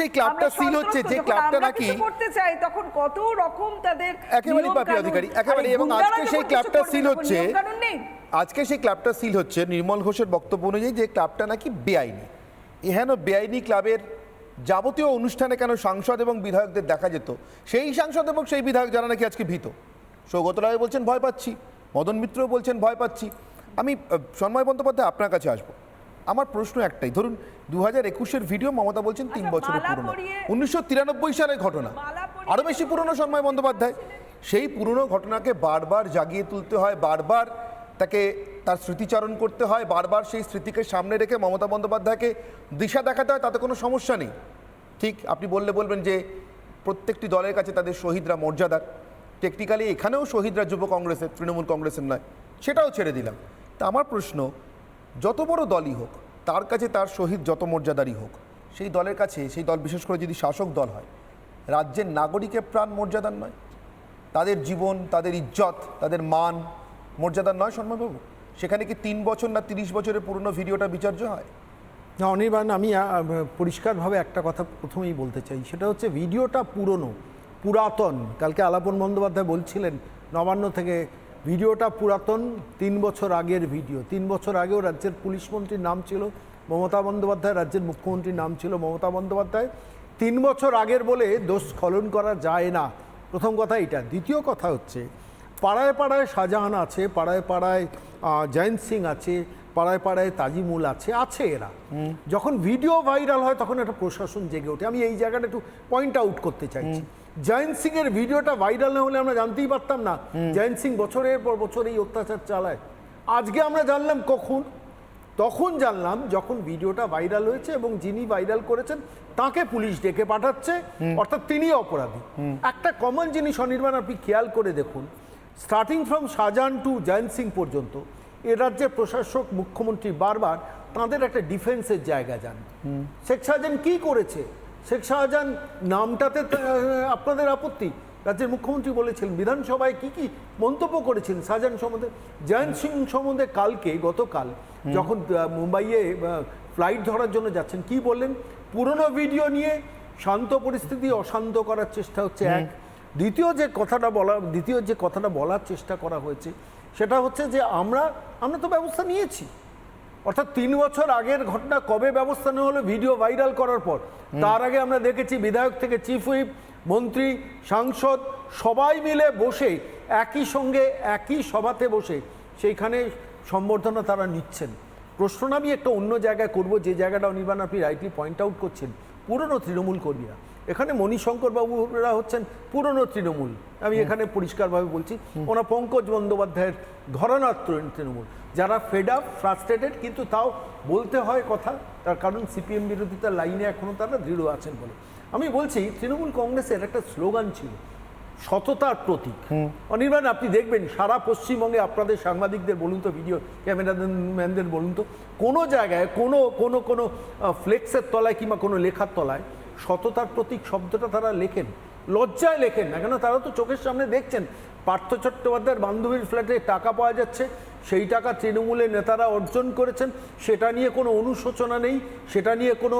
সেই ক্লাবটা সিল হচ্ছে যে ক্লাবটা নাকি করতে চাই তখন কত রকম তাদের একেবারেই নিয়ম পাপি অধিকারী একেবারে এবং আজকে সেই ক্লাবটা সিল হচ্ছে। আজকে সেই ক্লাবটা সিল হচ্ছে নির্মল ঘোষের বক্তব্য অনুযায়ী যে ক্লাবটা নাকি বেআইনি। এহেন বেআইনি ক্লাবের যাবতীয় অনুষ্ঠানে কেন সাংসদ এবং বিধায়কদের দেখা যেত? সেই সাংসদ এবং সেই বিধায়ক যারা নাকি আজকে ভীত? সৌগত রায় বলছেন ভয় পাচ্ছি। মদন মিত্র বলছেন ভয় পাচ্ছি। আমি সন্ময় বন্দ্যোপাধ্যায় আপনার কাছে আসব। আমার প্রশ্ন একটাই ধরুন দু হাজার একুশের ভিডিও মমতা বলছেন তিন আচ্ছা, বছরের পুরনো। উনিশশো তিরানব্বই সালের ঘটনা। আরও বেশি পুরনো সন্ময় বন্দ্যোপাধ্যায়। সেই পুরনো ঘটনাকে বারবার জাগিয়ে তুলতে হয় বারবার তাকে তার স্মৃতিচারণ করতে হয় বারবার সেই স্মৃতিকে সামনে রেখে মমতা বন্দ্যোপাধ্যায়কে দিশা দেখাতে হয় তাতে কোনো সমস্যা নেই। ঠিক আপনি বললে বলবেন যে প্রত্যেকটি দলের কাছে তাদের শহীদরা মর্যাদার। টেকনিক্যালি এখানেও শহীদরা যুব কংগ্রেসের তৃণমূল কংগ্রেসের নয় সেটাও ছেড়ে দিলাম। তা আমার প্রশ্ন যত বড় দলই হোক, তার কাছে তার শহীদ যত মর্যাদারই হোক, সেই দলের কাছে, সেই দল বিশেষ করে যদি শাসক দল হয়, রাজ্যের নাগরিকের প্রাণ মর্যাদার নয়। তাদের জীবন, তাদের ইজ্জত, তাদের মান মর্যাদার নয় সম্মানবাবু সেখানে কি তিন বছর না তিরিশ বছরের পুরনো ভিডিওটা বিচার্য হয়? না, অনির্বাণ, আমি পরিষ্কারভাবে একটা কথা প্রথমেই বলতে চাই। সেটা হচ্ছে ভিডিওটা পুরনো, পুরাতন। কালকে আলাপন বন্দ্যোপাধ্যায় বলছিলেন, নবান্ন থেকে ভিডিওটা পুরাতন তিন বছর আগের ভিডিও। তিন বছর আগেও রাজ্যের পুলিশ মন্ত্রীর নাম ছিল মমতা বন্দ্যোপাধ্যায় রাজ্যের মুখ্যমন্ত্রীর নাম ছিল মমতা বন্দ্যোপাধ্যায়। তিন বছর আগের বলে দোষ স্খলন করা যায় না। প্রথম কথা এটা। দ্বিতীয় কথা হচ্ছে পাড়ায় পাড়ায় শাহজাহান আছে পাড়ায় পাড়ায় জয়ন্ত সিং আছে পাড়ায় পাড়ায় তাজিমুল আছে আছে এরা। যখন ভিডিও ভাইরাল হয় তখন একটা প্রশাসন জেগে ওঠে। আমি এই জায়গাটা একটু পয়েন্ট আউট করতে চাইছি। জয়ন্ত সিং এর ভিডিওটা ভাইরাল না হলে আমরা জানতেই পারতাম না। জয়ন্ত সিং বছরের পর বছর এই অত্যাচার চালায়। আজকে আমরা জানলাম কখন। তখন জানলাম যখন ভিডিওটা ভাইরাল হয়েছে এবং যিনি ভাইরাল করেছেন তাকে পুলিশ ডেকে পাঠাচ্ছে। অর্থাৎ তিনি অপরাধী। একটা কমন জিনিস অনির্বাণ আপনি খেয়াল করে দেখুন। Starting from Shahjahan to Jayanta Singh পর্যন্ত এ রাজ্যের প্রশাসক মুখ্যমন্ত্রী বারবার তাদের একটা ডিফেন্সের জায়গা যান শেখ শাহজাহান কি করেছে? শেখ শাহজাহান নামটাতে আপনাদের আপত্তি? রাজ্যের মুখ্যমন্ত্রী বলেছিলেন বিধানসভায় কি কি মন্তব্য করেছেন শাহজাহান সম্বন্ধে? জয়ন্ত সিং সম্বন্ধে কালকে গতকাল যখন মুম্বাইয়ে ফ্লাইট ধরার জন্য যাচ্ছেন কি বললেন? পুরনো ভিডিও নিয়ে শান্ত পরিস্থিতি অশান্ত করার চেষ্টা হচ্ছে এক। দ্বিতীয় যে কথাটা বলা দ্বিতীয় যে কথাটা বলার চেষ্টা করা হয়েছে সেটা হচ্ছে যে আমরা আমরা তো ব্যবস্থা নিয়েছি। অর্থাৎ তিন বছর আগের ঘটনা কবে ব্যবস্থা নেওয়া হলো ভিডিও ভাইরাল করার পর তার আগে আমরা দেখেছি বিধায়ক থেকে চিফ হুইপ মন্ত্রী সাংসদ সবাই মিলে বসে একই সঙ্গে একই সভাতে বসে সেইখানে সম্বর্ধনা তারা নিচ্ছেন। প্রশ্ন আমি একটা অন্য জায়গায় করব যে জায়গাটা অনির্বাণ আপনি রাইটলি পয়েন্ট আউট করছেন পুরনো তৃণমূল কর্মীরা। এখানে মণিশঙ্কর বাবুরা হচ্ছেন পুরনো তৃণমূল। আমি এখানে পরিষ্কারভাবে বলছি ওনার পঙ্কজ বন্দ্যোপাধ্যায়ের ঘরানার তৃণমূল। যারা ফেড আপ ফ্রাস্ট্রেটেড কিন্তু তাও বলতে হয় কথা তার কারণ সিপিএম বিরোধিতার লাইনে এখনও তারা দৃঢ় আছেন বলে। আমি বলছি তৃণমূল কংগ্রেসের একটা স্লোগান ছিল সততার প্রতীক। অনির্বাণ আপনি দেখবেন সারা পশ্চিমবঙ্গে আপনাদের সাংবাদিকদের বলুন তো ভিডিও ক্যামেরাম্যানদের বলুন তো কোনো জায়গায় কোনো কোনো কোনো ফ্লেক্সের তলায় কিংবা কোনো লেখার তলায় সততার প্রতীক শব্দটা তারা লেখেন লজ্জায় লেখেন না কেন? তারা তো চোখের সামনে দেখছেন। পার্থ চট্টোপাধ্যায়ের বান্ধবীর ফ্ল্যাটে টাকা পাওয়া যাচ্ছে সেই টাকা তৃণমূলের নেতারা অর্জন করেছেন। সেটা নিয়ে কোনো অনুশোচনা নেই সেটা নিয়ে কোনো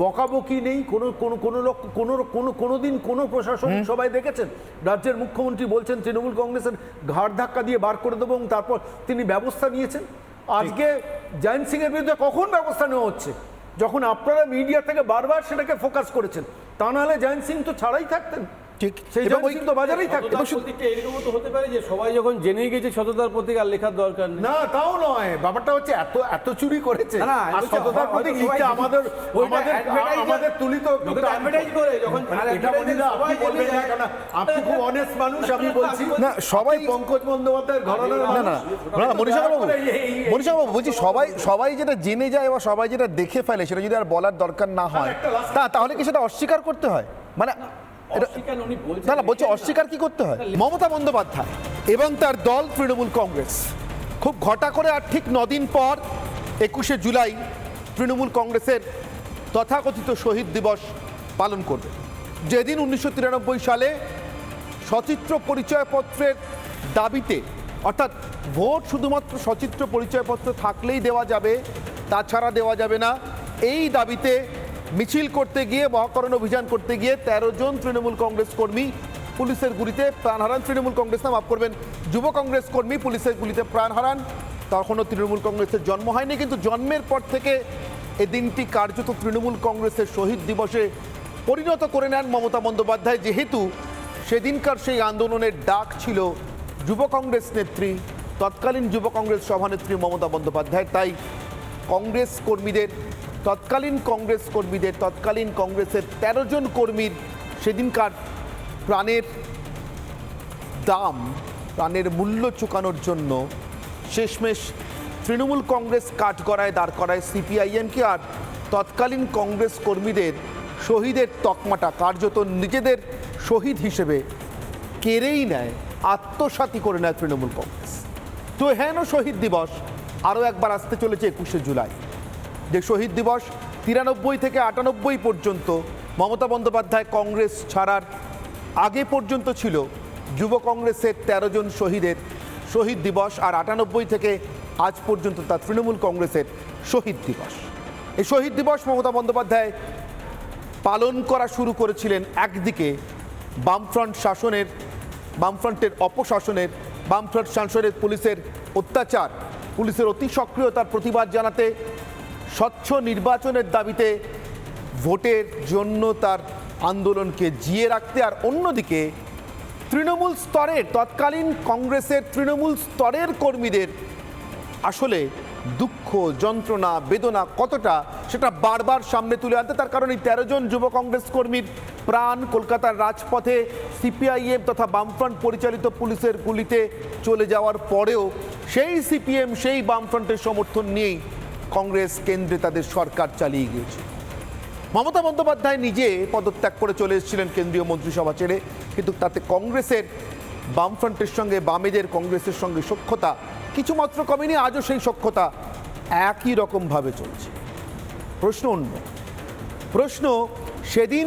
বকাবকি নেই কোনো কোনো কোনো লোক কোনো কোনো কোনো দিন কোনো প্রশাসন সবাই দেখেছেন? রাজ্যের মুখ্যমন্ত্রী বলছেন তৃণমূল কংগ্রেসের ঘাড় ধাক্কা দিয়ে বার করে দেবো এবং তারপর তিনি ব্যবস্থা নিয়েছেন। আজকে জয়ন্ত সিং এর বিরুদ্ধে কখন ব্যবস্থা নেওয়া হচ্ছে? যখন আপনারা মিডিয়া থেকে বারবার সেটাকে ফোকাস করেছেন, তা নাহলে জয়ন্ত সিং তো ছাড়াই থাকতেন। ঠিক সেই এবং ওই সিং তো বাজারেই সততার প্রতীকটা এরকমও তো হতে পারে যে সবাই যখন জেনে গেছে সততার প্রতীক আর লেখার দরকার নেই। না তাও নয়। ব্যাপারটা হচ্ছে এত এত চুরি করেছে। না, সততার প্রতীক লিখতে আমাদের আমাদের আমাদের তুলিত তো advertise করে, যখন- মানে এটা বলি না, আপনি বলবেন না কেন আপনি খুব অনেস্ট মানুষ আমি বলছি। না, সবাই- পঙ্কজ বন্দ্যোপাধ্যায়ের ঘরানার না না না মনীষা বাবু মনীষা বাবু বলছি সবাই সবাই যেটা জেনে যায় বা সবাই যেটা দেখে ফেলে সেটা যদি আর বলার দরকার না হয় তা তাহলে কি সেটা অস্বীকার করতে হয়? মানে না না বলছি অস্বীকার কি করতে হয়? মমতা বন্দ্যোপাধ্যায় এবং তার দল তৃণমূল কংগ্রেস। খুব ঘটা করে আর ঠিক নদিন পর একুশে জুলাই তৃণমূল কংগ্রেসের তথাকথিত শহীদ দিবস পালন করবে। যেদিন উনিশশো তিরানব্বই সালে সচিত্র পরিচয়পত্রের দাবিতে অর্থাৎ ভোট শুধুমাত্র সচিত্র পরিচয়পত্র থাকলেই দেওয়া যাবে তাছাড়া দেওয়া যাবে না এই দাবিতে মিছিল করতে গিয়ে, মহাকরণ অভিযান করতে গিয়ে তেরো জন তৃণমূল কংগ্রেস কর্মী পুলিশের গুলিতে প্রাণ হারান। তৃণমূল কংগ্রেস না মাফ করবেন। যুব কংগ্রেস কর্মী পুলিশের গুলিতে প্রাণ হারান। তখনও তৃণমূল কংগ্রেসের জন্ম হয়নি, কিন্তু জন্মের পর থেকে এ দিনটি কার্যত তৃণমূল কংগ্রেসের শহীদ দিবসে পরিণত করে নেন মমতা বন্দ্যোপাধ্যায়। যেহেতু সেদিনকার সেই আন্দোলনের ডাক ছিল যুব কংগ্রেস নেত্রী, তৎকালীন যুব কংগ্রেস সভানেত্রী মমতা বন্দ্যোপাধ্যায়। তাই কংগ্রেস কর্মীদের তৎকালীন কংগ্রেস কর্মীদের, তৎকালীন কংগ্রেসের তেরো জন কর্মীর সেদিনকার প্রাণের দাম, প্রাণের মূল্য চুকানোর জন্য শেষমেশ তৃণমূল কংগ্রেস কাঠগড়ায় দাঁড় করায় সিপিআইএমকে আর তৎকালীন কংগ্রেস কর্মীদের শহীদের তকমাটা, কার্যত নিজেদের শহীদ হিসেবে কেড়েই নেয় আত্মসাতি করে নেয় তৃণমূল কংগ্রেস। তো হেন শহীদ দিবস, আরও একবার আসতে চলেছে একুশে জুলাই। যে শহীদ দিবস তিরানব্বই থেকে আটানব্বই পর্যন্ত মমতা বন্দ্যোপাধ্যায় কংগ্রেস ছাড়ার আগে পর্যন্ত ছিল যুব কংগ্রেসের তেরো জন শহীদের শহীদ দিবস আর আটানব্বই থেকে আজ পর্যন্ত তা তৃণমূল কংগ্রেসের শহীদ দিবস। এই শহীদ দিবস মমতা বন্দ্যোপাধ্যায় পালন করা শুরু করেছিলেন একদিকে বামফ্রন্ট শাসনের, বামফ্রন্টের অপশাসনের, বামফ্রন্ট শাসনের পুলিশের অত্যাচার, পুলিশের অতি সক্রিয়তার প্রতিবাদ জানাতে স্বচ্ছ নির্বাচনের দাবিতে ভোটের জন্য তার আন্দোলনকে জিয়ে রাখতে আর অন্যদিকে তৃণমূল স্তরের, তৎকালীন কংগ্রেসের তৃণমূল স্তরের কর্মীদের আসলে দুঃখ, যন্ত্রণা, বেদনা কতটা সেটা বারবার সামনে তুলে আনতে। তার কারণ এই তেরো জন যুব কংগ্রেস কর্মীর প্রাণ কলকাতার রাজপথে সিপিআইএম তথা বামফ্রন্ট পরিচালিত পুলিশের গুলিতে চলে যাওয়ার পরেও সেই সিপিএম, সেই বামফ্রন্টের সমর্থন নিয়েই কংগ্রেস কেন্দ্রে তাদের সরকার চালিয়ে গিয়েছে। মমতা বন্দ্যোপাধ্যায় নিজে পদত্যাগ করে চলে এসেছিলেন কেন্দ্রীয় মন্ত্রিসভা ছেড়ে, কিন্তু তাতে কংগ্রেসের বামফ্রন্টের সঙ্গে, বামেদের কংগ্রেসের সঙ্গে সক্ষতা কিছুমাত্র কমেনি, আজও সেই সখ্যতা একই রকমভাবে চলছে। প্রশ্ন অন্য। প্রশ্ন, সেদিন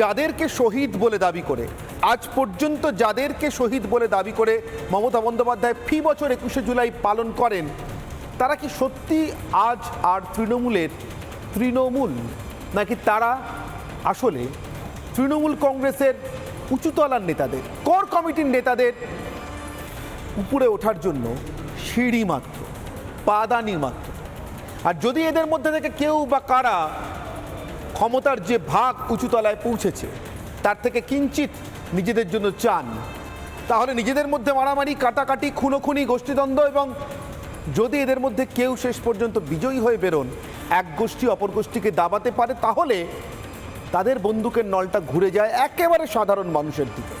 যাদেরকে শহীদ বলে দাবি করে, আজ পর্যন্ত যাদেরকে শহীদ বলে দাবি করে মমতা বন্দ্যোপাধ্যায় ফি বছর একুশে জুলাই পালন করেন তারা কি সত্যি আজ আর তৃণমূলের তৃণমূল? নাকি তারা আসলে তৃণমূল কংগ্রেসের উঁচুতলার নেতাদের, কোর কমিটির নেতাদের উপরে ওঠার জন্য সিঁড়ি মাত্র, পাদানি মাত্র? আর যদি এদের মধ্যে থেকে কেউ বা কারা ক্ষমতার যে ভাগ উঁচুতলায় পৌঁছেছে, তার থেকে কিঞ্চিত নিজেদের জন্য চান, তাহলে নিজেদের মধ্যে মারামারি, কাটাকাটি, খুনোখুনি, গোষ্ঠীদ্বন্দ্ব এবং যদি এদের মধ্যে কেউ শেষ পর্যন্ত বিজয়ী হয়ে বেরোন, এক গোষ্ঠী অপর গোষ্ঠীকে দাবাতে পারে, তাহলে তাদের বন্দুকের নলটা ঘুরে যায় একেবারে সাধারণ মানুষের দিকে।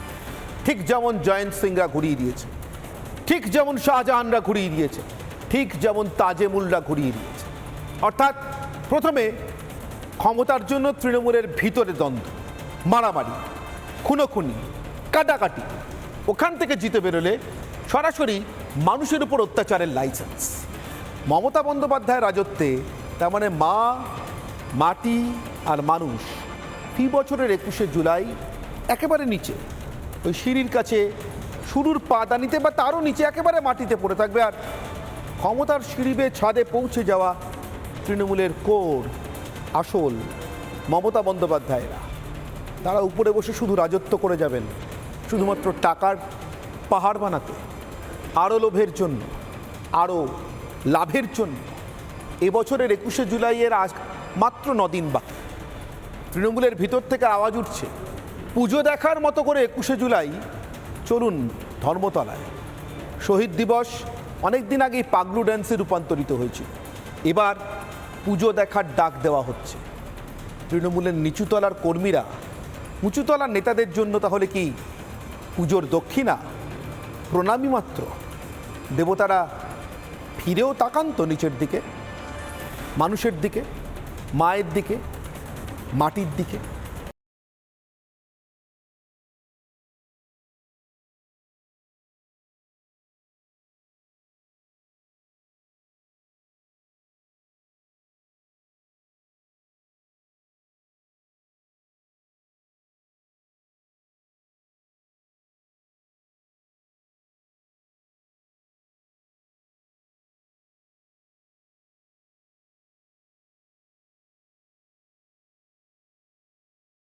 ঠিক যেমন জয়ন্ত সিংরা ঘুরিয়ে দিয়েছে, ঠিক যেমন শাহজাহানরা ঘুরিয়ে দিয়েছে, ঠিক যেমন তাজেমুলরা ঘুরিয়ে দিয়েছে। অর্থাৎ প্রথমে ক্ষমতার জন্য তৃণমূলের ভিতরে দ্বন্দ্ব, মারামারি, খুনোখুনি, কাটাকাটি, ওখান থেকে জিতে বেরোলে সরাসরি মানুষের উপর অত্যাচারের লাইসেন্স মমতা বন্দ্যোপাধ্যায়ের রাজত্বে তার মানে মা, মাটি আর মানুষ ফি বছরের একুশে জুলাই একেবারে নিচে। ওই সিঁড়ির কাছে শুরুর পাদানিতে বা তারও নিচে একেবারে মাটিতে পড়ে থাকবে আর ক্ষমতার সিঁড়ি বেয়ে ছাদে পৌঁছে যাওয়া তৃণমূলের কোর, আসল মমতা বন্দ্যোপাধ্যায়রা। তারা উপরে বসে শুধু রাজত্ব করে যাবেন, শুধুমাত্র টাকার পাহাড় বানাতে। আরও লোভের জন্য, আরও লাভের জন্য। এবছরের একুশে জুলাইয়ের আজ মাত্র নদিন বাকি। তৃণমূলের ভিতর থেকে আওয়াজ উঠছে, পুজো দেখার মতো করে একুশে জুলাই। চলুন ধর্মতলায়। শহীদ দিবস অনেক দিন আগেই পাগলু ড্যান্সে রূপান্তরিত হয়েছিল। এবার পুজো দেখার ডাক দেওয়া হচ্ছে। তৃণমূলের নিচুতলার কর্মীরা, উঁচুতলার নেতাদের জন্য তাহলে কি পুজোর দক্ষিণা? প্রণামী মাত্র। দেবতারা ফিরেও তাকান তো নিচের দিকে মানুষের দিকে মায়ের দিকে মাটির দিকে।